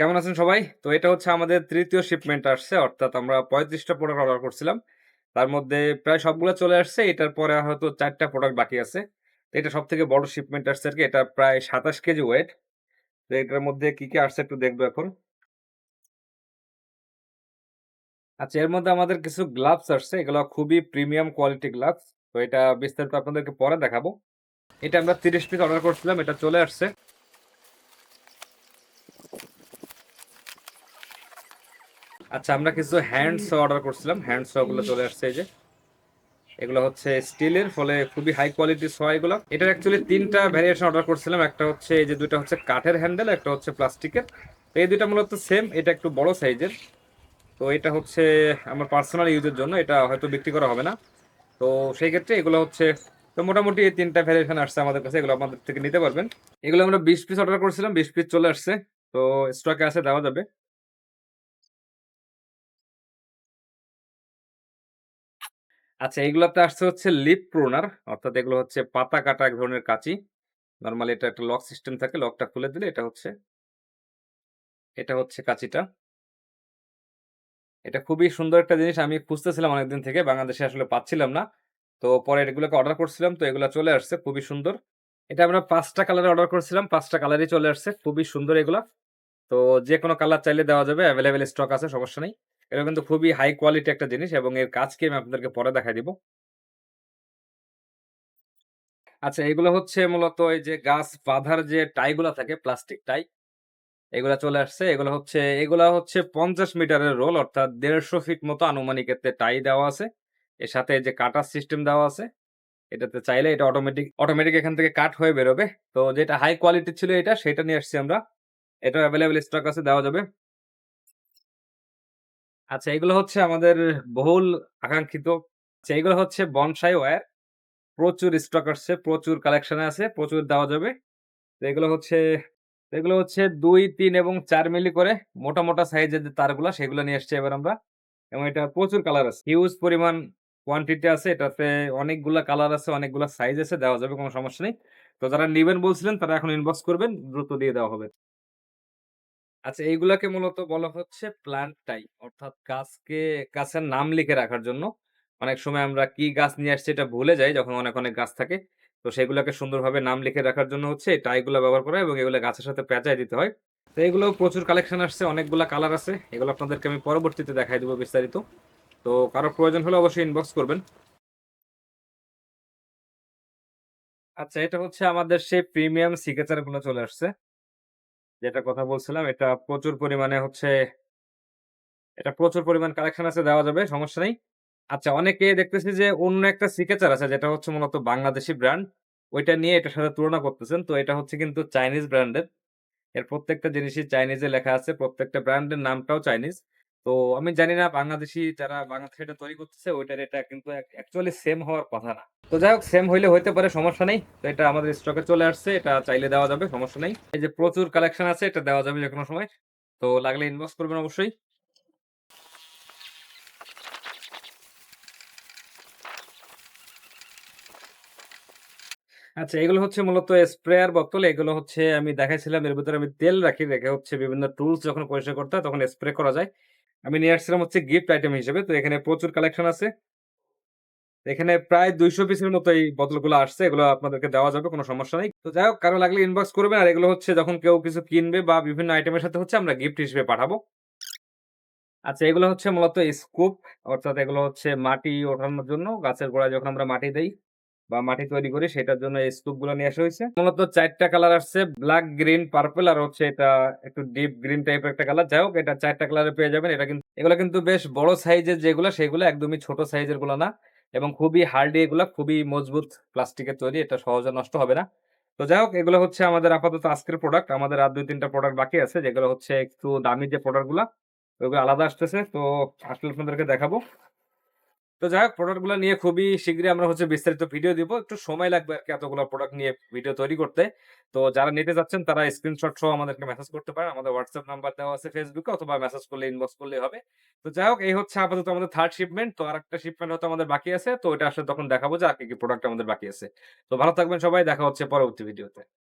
কেমন আছেন সবাই? তো এটা হচ্ছে আমাদের তৃতীয় শিপমেন্ট আসছে। অর্থাৎ আমরা পঁয়ত্রিশটা প্রোডাক্ট অর্ডার করছিলাম। তার মধ্যে প্রায় সবগুলা চলে আসছে। এটার পরে হয়তো চারটা প্রোডাক্ট বাকি আছে। তো এটা সব থেকে বড় শিপমেন্ট আসছে আর কি এটা প্রায় ২৭ কেজি ওয়েট। তো এটার মধ্যে কি, কি আসছে একটু দেখব এখন। আচ্ছা এর মধ্যে আমাদের কিছু গ্লাভস আসছে। এগুলো খুবই প্রিমিয়াম কোয়ালিটি গ্লাভস। তো এটা বিস্তারিত আপনাদেরকে পরে দেখাবো। এটা আমরা ৩০ পিস অর্ডার করছিলাম। এটা চলে আসছে। আচ্ছা আমরা কিছু হ্যান্ড স অর্ডার করছিলাম। হ্যান্ড স গুলো চলে আসছে এই যে। এগুলো হচ্ছে স্টিলের ফলে খুবই হাই কোয়ালিটির স এগুলো। এটার অ্যাকচুয়ালি ৩ টা ভেরিয়েশন অর্ডার করছিলাম। একটা হচ্ছে এই যে দুইটা হচ্ছে কাঠের হ্যান্ডেল, একটা হচ্ছে প্লাস্টিকের। তো এই ২ টা মূলত সেম। এটা একটু বড় সাইজের। তো এটা হচ্ছে আমার পার্সোনাল ইউজের জন্য। এটা হয়তো বিক্রি করা হবে না। তো সেই ক্ষেত্রে এগুলো হচ্ছে তো মোটামুটি এই ৩ টা ভেরিয়েশন আসছে আমাদের কাছে। এগুলো আমাদের থেকে নিতে পারবেন। এগুলো আমরা ২০ পিস অর্ডার করেছিলাম ২০ পিস চলে আসছে। তো স্টকে আছে দেওয়া যাবে। আচ্ছা এগুলাতে আসছে হচ্ছে লিপ প্রুনার অর্থাৎ এগুলো হচ্ছে পাতা কাটা এক ধরনের কাঁচি। নর্মালি এটা একটা লক সিস্টেম থাকে। লকটা খুলে দিলে এটা হচ্ছে এটা হচ্ছে কাঁচিটা। এটা খুবই সুন্দর একটা জিনিস। আমি খুঁজতেছিলাম অনেকদিন থেকে। বাংলাদেশে আসলে পাচ্ছিলাম না। তো পরে এগুলোকে অর্ডার করছিলাম। তো এগুলো চলে আসছে। খুবই সুন্দর। এটা আমরা ৫ টা কালারে অর্ডার করছিলাম। পাঁচটা কালারই চলে আসছে। খুবই সুন্দর এগুলা। তো যে কোনো কালার চাইলে দেওয়া যাবে। অ্যাভেলেবেল স্টক আছে, সমস্যা নেই। এটা কিন্তু খুবই হাই কোয়ালিটি একটা জিনিস এবং এর কাজ কি আমি আপনাদেরকে পরে দেখায় দিব। আচ্ছা এগুলো হচ্ছে মূলত এই যে গাছ বাঁধার যে টাই গুলা থাকে প্লাস্টিক টাই। এগুলা চলে আসছে। এগুলো হচ্ছে, এগুলা হচ্ছে ৫০ মিটারের রোল অর্থাৎ ১৫০ ফিট মতো আনুমানিক এতে টাই দেওয়া আছে। এর সাথে যে কাটার সিস্টেম দেওয়া আছে। এটাতে চাইলে এটা অটোমেটিক অটোমেটিক এখান থেকে কাট হয়ে বেরোবে। তো যেটা হাই কোয়ালিটি ছিল এটা, সেটা নিয়ে আসছি আমরা। এটাও অ্যাভেলেবেল স্টক আছে, দেওয়া যাবে। আচ্ছা এগুলো হচ্ছে আমাদের বহুল আকাঙ্ক্ষিত আচ্ছা এগুলো হচ্ছে বনসাই ওয়্যার। প্রচুর স্টক আসছে, প্রচুর কালেকশনে আছে, প্রচুর দেওয়া যাবে। তো এগুলো হচ্ছে এগুলো হচ্ছে ২, ৩ এবং চার মিলি করে মোটা, মোটা সাইজের যে তারগুলা সেগুলো নিয়ে আসছি এবার আমরা। এবং এটা প্রচুর কালার আছে। হিউজ পরিমাণ কোয়ান্টিটি আছে। এটাতে অনেকগুলা কালার আছে, অনেকগুলা সাইজ আছে। দেওয়া যাবে কোনো সমস্যা নেই। তো যারা নেবেন বলছিলেন তারা এখন ইনবক্স করবেন। দ্রুত দিয়ে দেওয়া হবে। আচ্ছা এইগুলাকে মূলত বলা হচ্ছে প্লান্ট টাই। অর্থাৎ গাছকে গাছের নাম লিখে রাখার জন্য। অনেক সময় আমরা কি গাছ নিয়ে আসছি এটা ভুলে যাই যখন অনেক, অনেক গাছ থাকে। তো সেগুলোকে সুন্দরভাবে নাম লিখে রাখার জন্য হচ্ছে এই টাই গুলা ব্যবহার করা এবং এগুলো গাছের সাথে পেঁচায় দিতে হয়। তো এগুলো প্রচুর কালেকশন আসছে, অনেকগুলা কালার আছে। এগুলো আপনাদেরকে আমি পরবর্তীতে দেখায় দেবো বিস্তারিত। তো কারও প্রয়োজন হলে অবশ্যই ইনবক্স করবেন। আচ্ছা এটা হচ্ছে আমাদের সেই প্রিমিয়াম সিগনেচারগুলো চলে আসছে। যেটার কথা বলছিলাম এটা প্রচুর পরিমাণে হচ্ছে এটা প্রচুর পরিমাণ কালেকশন আছে দেওয়া যাবে, সমস্যা নেই। আচ্ছা অনেকে দেখতেছি যে অন্য একটা সিকেচার আছে যেটা হচ্ছে মূলত বাংলাদেশি ব্র্যান্ড। ওইটা নিয়ে এটার সাথে তুলনা করতেছেন। তো এটা হচ্ছে কিন্তু চাইনিজ ব্র্যান্ডের। এর প্রত্যেকটা জিনিসই চাইনিজে লেখা আছে। প্রত্যেকটা ব্র্যান্ডের নামটাও চাইনিজ। তো আমি জানি না বাংলাদেশী যারা বাংলাদেশে এটা তৈরি করতেছে ওইটার এটা কিন্তু অ্যাকচুয়ালি সেম হওয়ার কথা না। তো যাই হোক সেম হইলে হইতে পারে সমস্যা নেই। তো এটা আমাদের স্টকে চলে আসছে। এটা চাইলে দেওয়া যাবে, সমস্যা নেই। এই যে প্রচুর কালেকশন আছে এটা দেওয়া যাবে যেকোনো সময়। তো লাগলে ইনবক্স করবেন অবশ্যই। আচ্ছা এগুলো হচ্ছে মূলত স্প্রেয়ার বোতল। এগুলো হচ্ছে আমি দেখাইছিলাম এর ভিতরে আমি তেল রাখি। রেখে হচ্ছে বিভিন্ন টুলস যখন পরিষ্কার করতে হয় তখন স্প্রে করা যায়। আমি নিয়ে আসছিলাম হচ্ছে গিফট আইটেম হিসেবে। তো এখানে প্রচুর কালেকশন আছে। এখানে প্রায় ২০০ পিসের মতো এই বোতলগুলো আসছে। এগুলো আপনাদেরকে দেওয়া যাবে, কোনো সমস্যা নেই তো যাই হোক, কারও লাগলে ইনবক্স করবেন। আর এগুলো হচ্ছে যখন কেউ কিছু কিনবে বা বিভিন্ন আইটেমের সাথে হচ্ছে আমরা গিফট হিসেবে পাঠাবো। আচ্ছা এগুলো হচ্ছে মূলত স্কুপ অর্থাৎ এগুলো হচ্ছে মাটি ওঠানোর জন্য, গাছের গোড়ায় যখন আমরা মাটি দেই বা মাটি তৈরি করি সেটার জন্য এই স্কুপগুলো নিয়ে আসা হইছে। মূলত ৪ টা কালার আসছে ব্লাক, গ্রিন, পার্পল আর হচ্ছে এটা একটু ডিপ গ্রিন টাইপের একটা কালার। যাই হোক এটা ৪ টা কালারে পেয়ে যাবেন। এটা কিন্তু এগুলা কিন্তু বেশ বড় সাইজের যেগুলা সেগুলা একদমই ছোট সাইজেরগুলা না। এবং খুবই হার্ডি এগুলা খুবই মজবুত প্লাস্টিকের তৈরি। এটা সহজে নষ্ট হবে না। তো যাই হোক এগুলো হচ্ছে আমাদের আপাতত আজকের প্রোডাক্ট। আমাদের আর দুই তিনটা প্রোডাক্ট বাকি আছে যেগুলো হচ্ছে একটু দামি যে প্রোডাক্টগুলা ওইগুলো আলাদা আসতেছে। তো আসলে আপনাদেরকে দেখাবো। তো যাই হোক প্রোডাক্টগুলা নিয়ে খুবই শীঘ্রই আমরা হচ্ছে বিস্তারিত ভিডিও দিব। একটু সময় লাগবে আরকি এতগুলা প্রোডাক্ট নিয়ে ভিডিও তৈরি করতে। তো যারা নিতে চাচ্ছেন তারা স্ক্রিনশট সহ আমাদেরকে মেসেজ করতে পারেন। আমাদের হোয়াটসঅ্যাপ নাম্বার দেওয়া আছে এ অথবা মেসেজ করলে ইনবক্স করলে হবে। তো যাই হোক এই হচ্ছে আপাতত আমাদের থার্ড শিপমেন্ট। তো আরেকটা শিপমেন্ট হয়তো আমাদের বাকি আছে। তো ওইটা আসলে তখন দেখাবো যে আর কি, কি প্রোডাক্ট আমাদের বাকি আছে। তো ভালো থাকবেন সবাই। দেখা হচ্ছে পরবর্তী ভিডিওতে।